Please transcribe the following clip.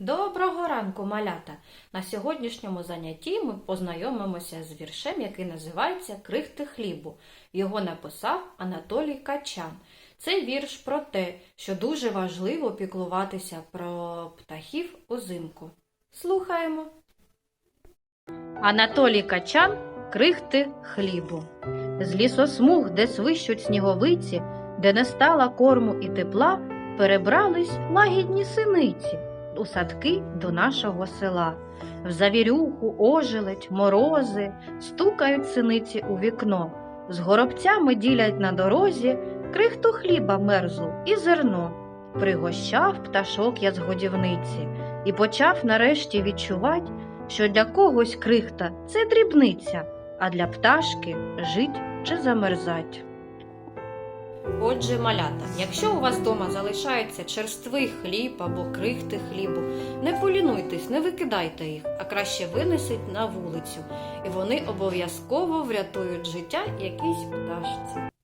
Доброго ранку, малята! На сьогоднішньому занятті ми познайомимося з віршем, який називається Крихти хлібу. Його написав Анатолій Качан. Це вірш про те, що дуже важливо піклуватися про птахів узимку. Слухаємо. Анатолій Качан Крихти хлібу. З лісосмуг, де свищуть сніговиці, де не стало корму і тепла, перебрались лагідні синиці у садки до нашого села. В завірюху, ожеледь, морози стукають синиці у вікно. З горобцями ділять на дорозі крихту хліба мерзлу і зерно. Пригощав пташок я з годівниці і почав нарешті відчувати, що для когось крихта це дрібниця, а для пташки жить чи замерзать. Отже, малята, якщо у вас вдома залишається черствий хліб або крихти хлібу, не полінуйтесь, не викидайте їх, а краще винесіть на вулицю, і вони обов'язково врятують життя якійсь пташці.